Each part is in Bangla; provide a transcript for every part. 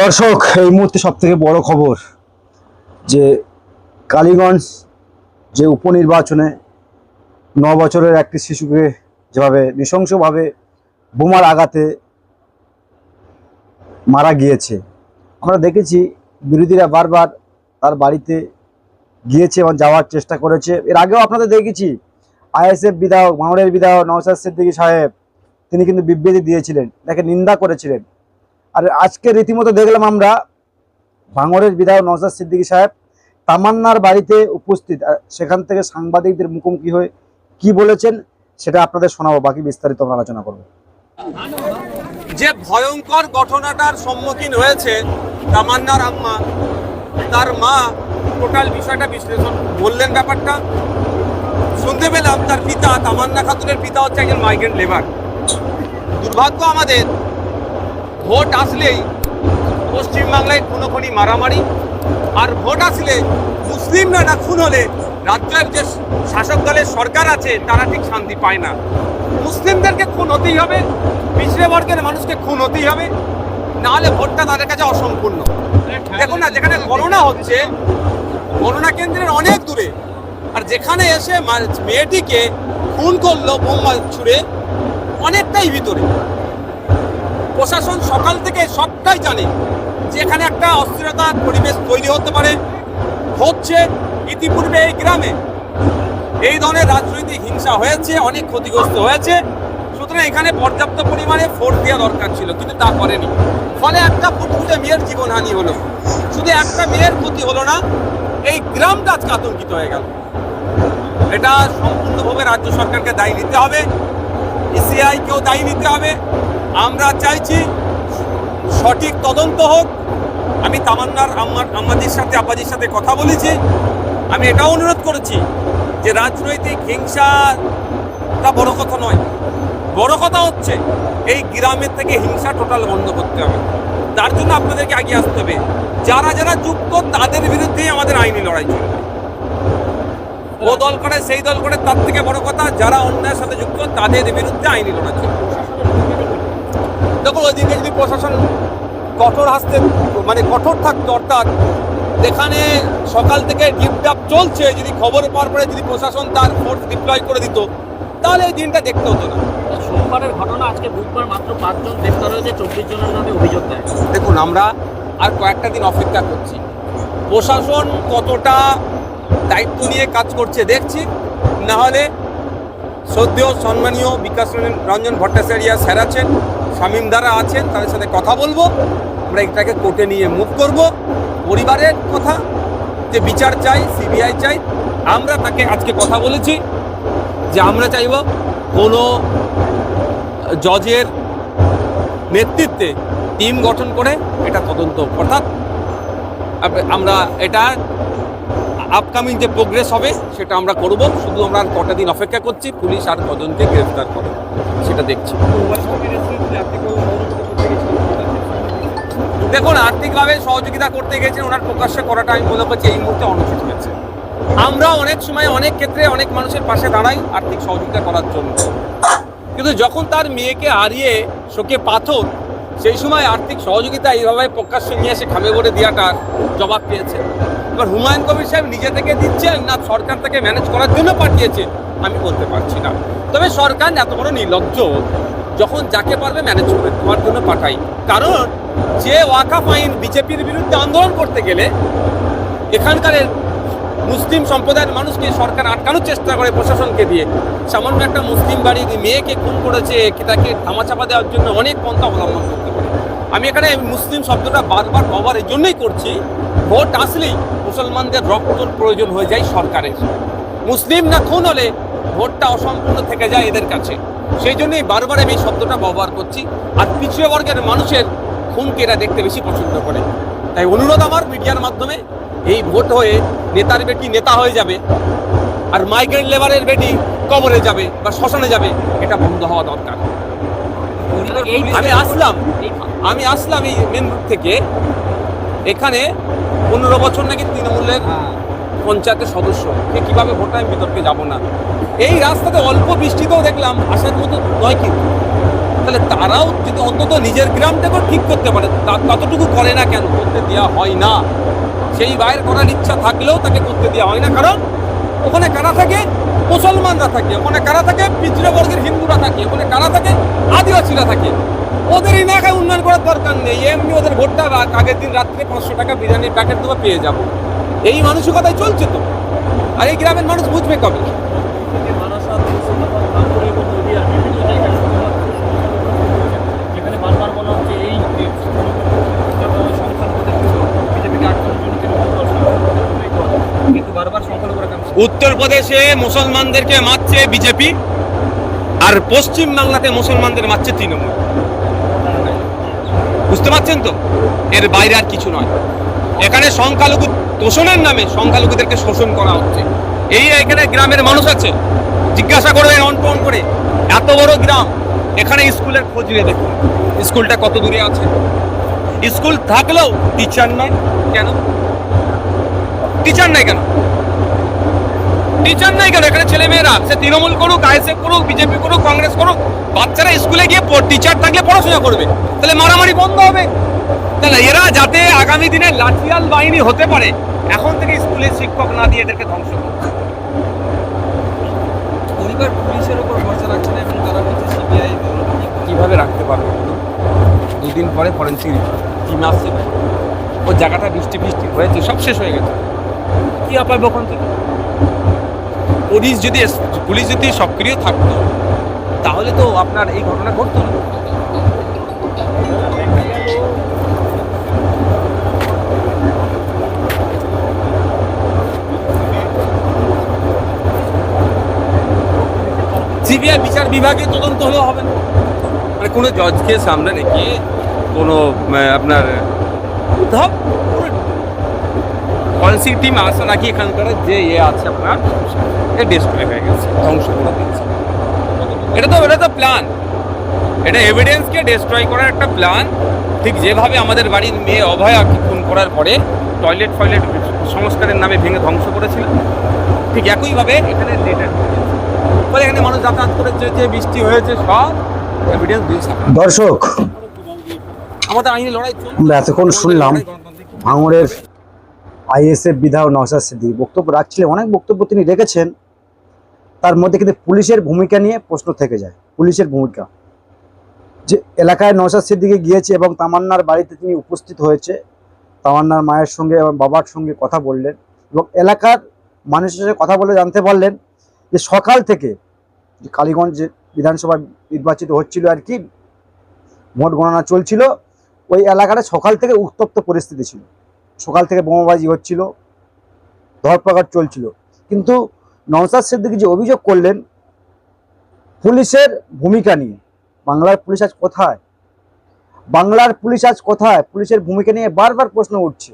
দর্শক, এই মুহূর্তে সব থেকে বড় খবর যে কালীগঞ্জ যে উপনির্বাচনে ন বছরের একটি শিশুকে যেভাবে নৃশংসভাবে বোমার আঘাতে মারা গিয়েছে, আমরা দেখেছি বিরোধীরা বারবার তার বাড়িতে গিয়েছে এবং যাওয়ার চেষ্টা করেছে। এর আগেও আপনাদের দেখেছি, আইএসএফ বিধায়ক মামরের বিধায়ক নওসাদ সিদ্দিকী সাহেব, তিনি কিন্তু বিবৃতি দিয়েছিলেন, তাকে নিন্দা করেছিলেন। আর আজকে রীতিমতো দেখলাম আমরা ভাঙড়ের বিধায়ক নওসাদ সিদ্দিকী সাহেব তামান্নার বাড়িতে উপস্থিত। সেখান থেকে সাংবাদিকদের মুখোমুখি হয়ে কি বলেছেন সেটা আপনাদের শোনাবো, বাকি বিস্তারিত আলোচনা করব। যে ভয়ঙ্কর ঘটনাটার সম্মুখীন হয়েছে তামান্নার আম্মা, তার মা, টোটাল বিষয়টা বিশ্লেষণ বললেন ব্যাপারটা। শুনতে পেলাম তার পিতা তামান্না খাতুনের পিতা হচ্ছে একজন মাইগ্রেন্ট লেবার দুর্ভাগ্য আমাদের ভোট আসলেই পশ্চিমবাংলায় খুনো খুনি মারামারি, আর ভোট আসলে মুসলিমরা না খুন হলে রাজ্যের যে শাসক দলের সরকার আছে, তারা ঠিক শান্তি পায় না। মুসলিমদেরকে খুন হতেই হবে, পিছড়ে বর্গের মানুষকে খুন হতেই হবে, নাহলে ভোটটা তাদের কাছে অসম্পূর্ণ। দেখুন না, যেখানে গণনা হচ্ছে, গণনা কেন্দ্রের অনেক দূরে, আর যেখানে এসে মেয়েটিকে খুন করল, বোমা ছুড়ে, অনেকটাই ভিতরে। প্রশাসন সকাল থেকে সবটাই জানে যে এখানে একটা অস্থিরতার পরিবেশ তৈরি হতে পারে। হচ্ছে ইতিপূর্বে এই গ্রামে। এই ধরনের রাজনৈতিক হিংসা হয়েছে, অনেক ক্ষতিগ্রস্ত হয়েছে। সুতরাং এখানে পর্যাপ্ত পরিমাণে ফোর্স দেওয়া দরকার ছিল, কিন্তু তা করেনি। ফলে একটা ফুটফুটে মেয়ের জীবনহানি হলো। শুধু একটা মেয়ের ক্ষতি হলো না, এই গ্রামটা আজকে আতঙ্কিত হয়ে গেল। এটা সম্পূর্ণভাবে রাজ্য সরকারকে দায়ী নিতে হবে। ইসিআইকেও দায়ী নিতে হবে। আমরা চাইছি সঠিক তদন্ত হোক। আমি তামান্নার আম্মার আম্মাজির সাথে, আব্বাজির সাথে কথা বলেছি। আমি এটাও অনুরোধ করেছি যে রাজনৈতিক হিংসাটা বড় কথা নয়। বড় কথা হচ্ছে, এই গ্রামের থেকে হিংসা টোটাল বন্ধ করতে হবে। তার জন্য আপনাদেরকে আগে আসতে হবে। যারা যারা যুক্ত, তাদের বিরুদ্ধেই আমাদের আইনি লড়াই চলবে। ও দল করে, সেই দল করে, তার থেকে বড় কথা, যারা অন্যায়ের সাথে যুক্ত, তাদের বিরুদ্ধে আইনি লড়াই চলবে। দেখো ওইদিকে যদি প্রশাসন কঠোর হাসতে মানে কঠোর থাকতো অর্থাৎ যেখানে সকাল থেকে ডিপডাপ চলছে যদি খবর পাওয়ার পরে যদি প্রশাসন তার ফোর্স ডিপ্লয় করে দিত তাহলে এই দিনটা দেখতে হতো না। সোমবারের ঘটনা আজকে বুধবার মাত্র পাঁচজন গ্রেপ্তার হয়েছে চব্বিশ জনের নামে অভিযোগ দেয় দেখুন আমরা আর কয়েকটা দিন অপেক্ষা করছি। প্রশাসন কতটা দায়িত্ব নিয়ে কাজ করছে দেখছি। না হলে শ্রদ্ধেয় সম্মানীয় বিকাশ রঞ্জন ভট্টাচার্য স্যার আছেন শামীম দ্বারা আছেন তাদের সাথে কথা বলব আমরা এটাকে কোর্টে নিয়ে মুভ করব পরিবারের কথা, যে বিচার চাই সিবিআই চাই, আমরা তাকে আজকে কথা বলেছি যে আমরা চাইব কোনো জজের নেতৃত্বে টিম গঠন করে এটা তদন্ত। অর্থাৎ আমরা এটা আপকামিং যে প্রোগ্রেস হবে, সেটা আমরা করব। শুধু আমরা আর কটা দিন অপেক্ষা করছি, পুলিশ আর কজনকে গ্রেফতার করে সেটা দেখছি। দেখুন, আর্থিকভাবে সহযোগিতা করতে গেছেন ওনার প্রকাশ্যে করাটা আমি মনে করছি এই মুহূর্তে অনুচিত হয়েছে। আমরা অনেক সময়, অনেক ক্ষেত্রে অনেক মানুষের পাশে দাঁড়াই আর্থিক সহযোগিতা করার জন্য। কিন্তু যখন তার মেয়েকে হারিয়ে শোকে পাথর, সেই সময় আর্থিক সহযোগিতা এইভাবে প্রকাশ্যে নিয়ে এসে খামে ভরে দেওয়াটার জবাব পেয়েছে। এবার হুমায়ুন কবির সাহেব নিজে থেকে দিচ্ছেন না সরকার থেকে ম্যানেজ করার জন্য পাঠিয়েছে, আমি বলতে পারছি না। তবে সরকার এত বড় নির্লজ্জ, যখন যাকে পারবে ম্যানেজ করে দেওয়ার জন্য পাঠাই। কারণ যে ওয়াকাফ আইন বিজেপির বিরুদ্ধে আন্দোলন করতে গেলে এখানকার মুসলিম সম্প্রদায়ের মানুষকে সরকার আটকানোর চেষ্টা করে প্রশাসনকে দিয়ে। সামান্য একটা মুসলিম বাড়ির মেয়েকে খুন করেছে তাকে ধামাচাপা দেওয়ার জন্য অনেক পন্থা অবলম্বন করতে পারে। আমি এখানে মুসলিম শব্দটা বারবার ব্যবহার এই জন্যই করছি। ভোট আসলেই মুসলমানদের রক্তর প্রয়োজন হয়ে যায় সরকারের। মুসলিম না খুন হলে ভোটটা অসম্পূর্ণ থেকে যায় এদের কাছে। সেই জন্যই বারবার আমি এই শব্দটা ব্যবহার করছি। আর পিছিয়ে বর্গের মানুষের খুনকে এরা দেখতে বেশি পছন্দ করে। তাই অনুরোধ আমার মিডিয়ার মাধ্যমে এই ভোট হয়ে নেতার বেটি নেতা হয়ে যাবে আর মাইগ্রেন্ট লেবারের বেটি কবরে যাবে বা শ্মশানে যাবে এটা বন্ধ হওয়া দরকার। আমি আসলাম আমি আসলাম এই মেন থেকে। এখানে পনেরো বছর নাকি তৃণমূলের পঞ্চায়েতের সদস্য। সে কীভাবে ভোট আমি বিতর্কে যাব না। এই রাস্তাতে অল্প বৃষ্টিতেও দেখলাম আসার মতো নয় কিন্তু। তাহলে তারাও যদি অন্তত নিজের গ্রামটাকেও ঠিক করতে পারে তা- ততটুকু করে না কেন? করতে দেওয়া হয় না। সেই বাইর করার ইচ্ছা থাকলেও তাকে করতে দেওয়া হয় না। কারণ ওখানে কারা থাকে? মুসলমানরা থাকে। ওখানে কারা থাকে? পিছড়ে বর্গের হিন্দুরা থাকে। ওখানে কারা থাকে? আদিবাসীরা থাকে। ওদের এলাকায় উন্নয়ন করার দরকার নেই। এমনি ওদের ভোটটা আগের দিন রাত্রে পাঁচশো টাকা বিরিয়ানির প্যাকেট দেবো, পেয়ে যাব। এই মানসিকতায় চলছে তো। আর এই গ্রামের মানুষ বুঝবে কবে? উত্তরপ্রদেশে মুসলমানদেরকে মারছে বিজেপি, আর পশ্চিম বাংলাতে মুসলমানদের মারছে তৃণমূল। বুঝতে পারছেন তো? এর বাইরে আর কিছু নয়। এখানে সংখ্যালঘু তোষণের নামে সংখ্যালঘুদেরকে শোষণ করা হচ্ছে। এই এখানে গ্রামের মানুষ আছে। জিজ্ঞাসা করবেন অন টন করে। এত বড় গ্রাম। এখানে স্কুলের খোঁজ নিয়ে দেখুন। স্কুলটা কত দূরে আছে? স্কুল থাকলেও টিচার নয় কেন? টিচার নাই কেন? টিচার নাই কেন? এখানে ছেলে মেয়েরা সে তৃণমূল করুক আইএসএফ করুক বিজেপি করুক কংগ্রেস করুক বাচ্চারা স্কুলে গিয়ে টিচার থাকলে পড়াশোনা করবে। তাহলে মারামারি বন্ধ হবে। তাহলে এরা যাতে আগামী দিনে লাঠিয়াল বাহিনী হতে পারে এখন থেকে স্কুলে শিক্ষক না দিয়ে এদেরকে ধ্বংস করবে পরিবার পুলিশের ওপর ভরসা রাখছে না এবং তারা বলছে সিবিআই কীভাবে রাখতে পারবে? দুদিন পরে ফরেন্সিক টিম আসছে ওই জায়গাটা বৃষ্টি বৃষ্টি হয়েছে সব শেষ হয়ে গেছে। কি পাবে ওখান থেকে? পুলিশ যদি পুলিশ যদি সক্রিয় থাকতো, তাহলে তো আপনার এই ঘটনা ঘটতো না। সিবিআই বিচার বিভাগে তদন্ত হলেও হবে না। মানে কোনো জজকে সামনে রেখে কোনো আপনার ধপ টিম আসে নাকি এখানকার? যে ইয়ে আছে আপনার এ ডিসপ্লে হয়ে গেছে। ধ্বংস করে দিচ্ছে এটা তো এটা তো প্ল্যান এটা এভিডেন্সকে ডিস্ট্রয় করার একটা প্ল্যান ঠিক যেভাবে আমাদের বাড়ির মেয়ে অভয়াকে খুন করার পরে টয়লেট ফয়লেট সংস্কারের নামে ভেঙে ধ্বংস করেছিল ঠিক একইভাবে এখানে লেটার ফলে এখানে মানুষ যাতায়াত করেছে যে বৃষ্টি হয়েছে সব এভিডেন্স দিয়ে দর্শক আমাদের আইনি লড়াই আমরা এতক্ষণ শুনলাম। ভাঙড়ের আইএসএফ বিধায়ক নওশাদ সিদ্দিকী। বক্তব্য রাখছিলেন, অনেক বক্তব্য তিনি রেখেছেন। তার মধ্যে কিন্তু পুলিশের ভূমিকা নিয়ে প্রশ্ন থেকে যায়, পুলিশের ভূমিকা। যে এলাকায় নওশাদ সিদ্দিকী গিয়েছে এবং তামান্নার বাড়িতে তিনি উপস্থিত হয়েছে, তামান্নার মায়ের সঙ্গে এবং বাবার সঙ্গে কথা বললেন এবং এলাকার মানুষের সাথে কথা বলে জানতে পারলেন যে সকাল থেকে যে কালীগঞ্জ বিধানসভা নির্বাচিত হচ্ছিল আর কি, ভোট গণনা চলছিল, ওই এলাকাটা সকাল থেকে উত্তপ্ত পরিস্থিতি ছিল। সকাল থেকে বোমাবাজি হচ্ছিল, ধরপাকড় চলছিল। কিন্তু নওসাদ সিদ্দিকী যে অভিযোগ করলেন, পুলিশের ভূমিকা নিয়ে, বাংলার পুলিশ আজ কোথায়? বাংলার পুলিশ আজ কোথায়? পুলিশের ভূমিকা নিয়ে বারবার প্রশ্ন উঠছে।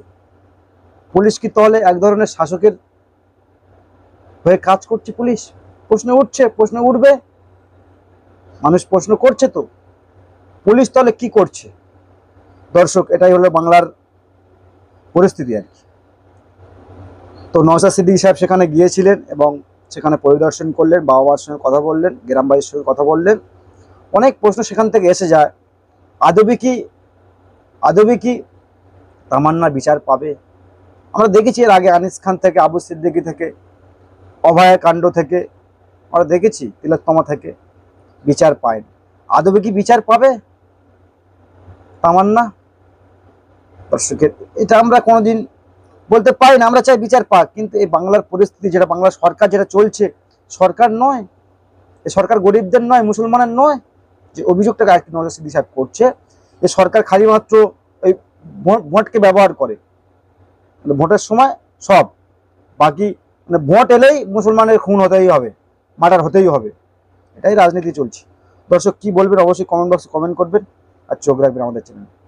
পুলিশ কি তাহলে এক ধরনের শাসকের হয়ে কাজ করছে পুলিশ? প্রশ্ন উঠছে, প্রশ্ন উঠবে। মানুষ প্রশ্ন করছে তো। পুলিশ তাহলে কি করছে? দর্শক, এটাই হলো বাংলার পরিস্থিতি আর কি। তো নওশাদ সিদ্দিকী সাহেব সেখানে গিয়েছিলেন এবং সেখানে পরিদর্শন করলেন বাবা মার সঙ্গে কথা বললেন, গ্রামবাসীর সঙ্গে কথা বললেন। অনেক প্রশ্ন সেখান থেকে এসে যায় আদবি কি আদবি কি তামান্না বিচার পাবে? আমরা দেখেছি এর আগে আনিস খান থেকে, আবু সিদ্দিকী থেকে, অভয়া কাণ্ড থেকে, আমরা দেখেছি তিলোত্তমা থেকে বিচার পায় আদবে কি বিচার পাবে? তামান্না? দর্শকের এটা আমরা কোনোদিন বলতে পারি না, আমরা চাই বিচার পাক, কিন্তু এই বাংলার পরিস্থিতি যেটা, বাংলার সরকার যেটা চলছে, সরকার নয়, এই সরকার গরিবদের নয়, মুসলমানের নয়, যে অভিযোগটাকে আরেকটি নজর সিদ্ধি সাহেব করছে, যে সরকার খালি মাত্র ওই ভোট- ভোটকে ব্যবহার করে। মানে ভোটের সময় সব, বাকি মানে ভোট এলেই মুসলমানের খুন হতেই হবে, মার্ডার হতেই হবে, এটাই রাজনীতি চলছে। দর্শক কি বলবেন, অবশ্যই কমেন্ট বক্সে কমেন্ট করবেন, আর চোখ রাখবেন আমাদের চ্যানেল